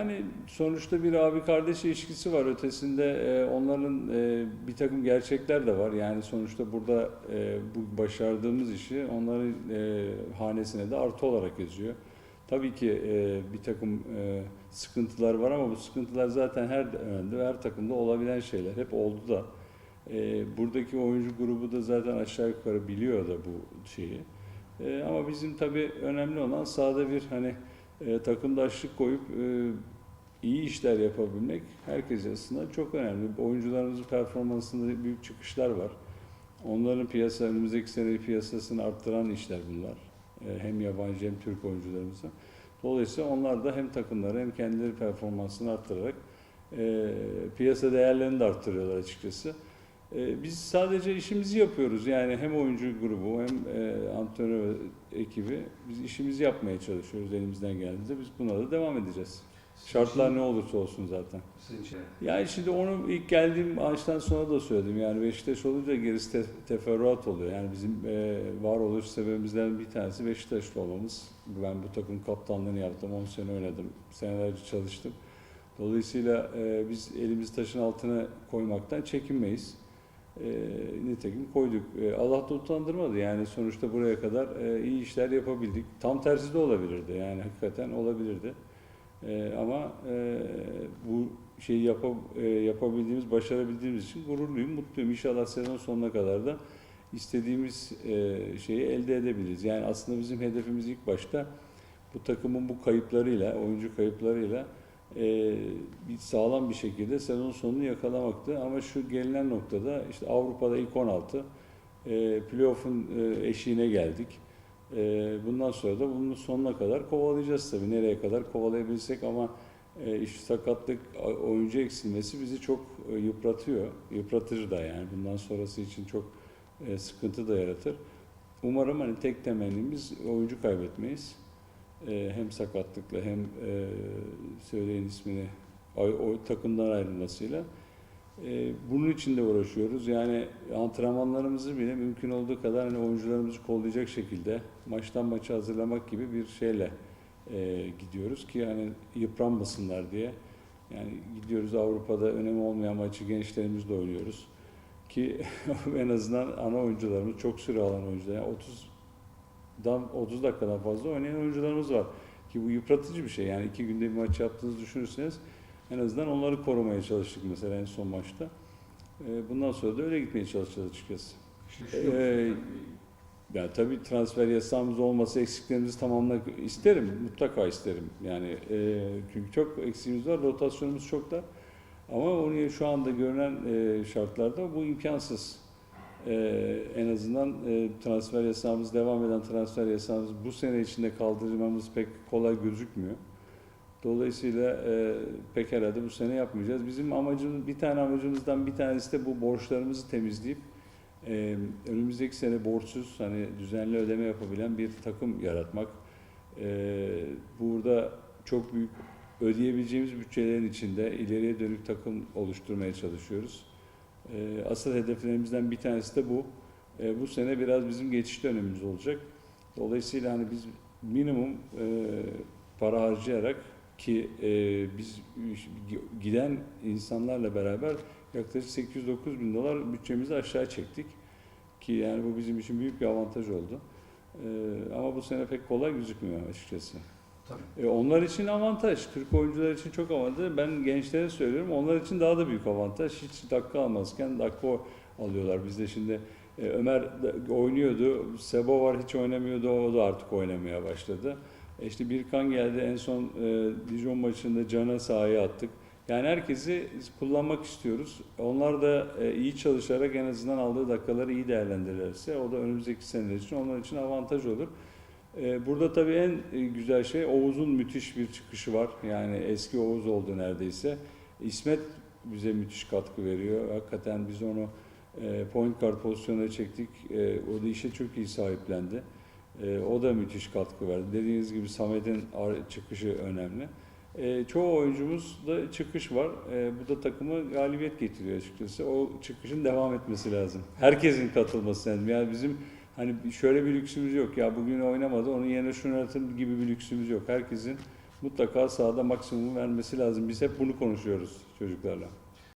Yani sonuçta bir abi kardeş ilişkisi var. Ötesinde e, onların e, bir takım gerçekler de var. Yani sonuçta burada e, bu başardığımız işi onların e, hanesine de artı olarak yazıyor. Tabii ki e, bir takım e, sıkıntılar var ama bu sıkıntılar zaten her dönemde, her takımda olabilen şeyler. Hep oldu da. E, buradaki oyuncu grubu da zaten aşağı yukarı biliyor da bu şeyi. E, ama bizim tabii önemli olan sahada bir hani e, takımdaşlık koyup e, iyi işler yapabilmek herkes açısından çok önemli. Oyuncularımızın performansında büyük çıkışlar var. Onların piyasa, önümüzdeki sene piyasasını arttıran işler bunlar. E, hem yabancı hem Türk oyuncularımızın. Dolayısıyla onlar da hem takımları hem kendileri performansını arttırarak e, piyasa değerlerini de arttırıyorlar açıkçası. E, biz sadece işimizi yapıyoruz. Yani hem oyuncu grubu hem e, antrenör ekibi biz işimizi yapmaya çalışıyoruz elimizden geldiğince. Biz buna da devam edeceğiz. Şartlar ne olursa olsun zaten. Yani şimdi onu ilk geldiğim maçtan sonra da söyledim. Yani Beşiktaş olunca gerisi te- teferruat oluyor. Yani bizim e, varoluş sebebimizden bir tanesi Beşiktaşlı olmamız. Ben bu takım kaptanlığını yaptım. 10 sene oynadım. Senelerce çalıştım. Dolayısıyla e, biz elimizi taşın altına koymaktan çekinmeyiz. E, nitekim koyduk. E, Allah da utandırmadı. Yani sonuçta buraya kadar e, iyi işler yapabildik. Tam tersi de olabilirdi. Yani hakikaten olabilirdi. E, ama e, bu şeyi yapa, e, yapabildiğimiz, başarabildiğimiz için gururluyum, mutluyum. İnşallah sezon sonuna kadar da istediğimiz e, şeyi elde edebiliriz. Yani aslında bizim hedefimiz ilk başta bu takımın bu kayıplarıyla, oyuncu kayıplarıyla e, bir sağlam bir şekilde sezon sonunu yakalamaktı. Ama şu gelinen noktada işte Avrupa'da ilk 16, e, playoff'un e, eşiğine geldik. E, bundan sonra da bunun sonuna kadar kovalayacağız tabii. Nereye kadar kovalayabilsek ama e, iş sakatlık, oyuncu eksilmesi bizi çok e, yıpratıyor. Yıpratır da yani bundan sonrası için çok e, sıkıntı da yaratır. Umarım hani tek temennimiz oyuncu kaybetmeyiz. E, hem sakatlıkla hem e, söyleyin ismini o, o takımdan ayrılmasıyla. E, bunun için de uğraşıyoruz. Yani antrenmanlarımızı bile mümkün olduğu kadar hani oyuncularımızı kollayacak şekilde maçtan maça hazırlamak gibi bir şeyle e, gidiyoruz ki hani yıpranmasınlar diye. Yani gidiyoruz Avrupa'da önemi olmayan maçı gençlerimizle oynuyoruz. Ki en azından ana oyuncularımız çok süre alan oyuncular. Yani 30'dan 30 dakikadan fazla oynayan oyuncularımız var. Ki bu yıpratıcı bir şey. Yani iki günde bir maç yaptığınızı düşünürseniz en azından onları korumaya çalıştık mesela en son maçta. E, bundan sonra da öyle gitmeye çalışacağız açıkçası. Ee, musunuz? Ya tabii transfer yasağımız olmasa eksiklerimizi tamamlamak isterim. Mutlaka isterim. Yani e, çünkü çok eksiğimiz var. Rotasyonumuz çok da. Ama onu şu anda görünen e, şartlarda bu imkansız. E, en azından e, transfer yasağımız, devam eden transfer yasağımız bu sene içinde kaldırmamız pek kolay gözükmüyor. Dolayısıyla e, pek herhalde bu sene yapmayacağız. Bizim amacımız, bir tane amacımızdan bir tanesi de bu borçlarımızı temizleyip ee, önümüzdeki sene borçsuz hani düzenli ödeme yapabilen bir takım yaratmak. Ee, burada çok büyük ödeyebileceğimiz bütçelerin içinde ileriye dönük takım oluşturmaya çalışıyoruz. Ee, asıl hedeflerimizden bir tanesi de bu. Ee, bu sene biraz bizim geçiş dönemimiz olacak. Dolayısıyla hani biz minimum e, para harcayarak ki e, biz giden insanlarla beraber yaklaşık 800-9 bin dolar bütçemizi aşağı çektik. Ki yani bu bizim için büyük bir avantaj oldu. Ee, ama bu sene pek kolay gözükmüyor açıkçası. Tabii. E, onlar için avantaj. Türk oyuncular için çok avantaj. Ben gençlere söylüyorum. Onlar için daha da büyük avantaj. Hiç dakika almazken dakika alıyorlar. Bizde şimdi e, Ömer oynuyordu. Sebo var hiç oynamıyordu. O da artık oynamaya başladı. E işte Birkan geldi. En son e, Dijon maçında Can'a sahaya attık. Yani herkesi kullanmak istiyoruz. Onlar da e, iyi çalışarak en azından aldığı dakikaları iyi değerlendirirlerse o da önümüzdeki seneler için onlar için avantaj olur. E, Burada tabii en e, güzel şey Oğuz'un müthiş bir çıkışı var. Yani eski Oğuz oldu neredeyse. İsmet bize müthiş katkı veriyor. Hakikaten biz onu e, point guard pozisyonuna çektik. E, o da işe çok iyi sahiplendi. O da müthiş katkı verdi. Dediğiniz gibi Samet'in çıkışı önemli. Çoğu oyuncumuzda çıkış var. Bu da takımı galibiyet getiriyor açıkçası. O çıkışın devam etmesi lazım. Herkesin katılması lazım. Yani bizim hani şöyle bir lüksümüz yok. Ya bugün oynamadı, onun yerine şunu atın gibi bir lüksümüz yok. Herkesin mutlaka sahada maksimum vermesi lazım. Biz hep bunu konuşuyoruz çocuklarla.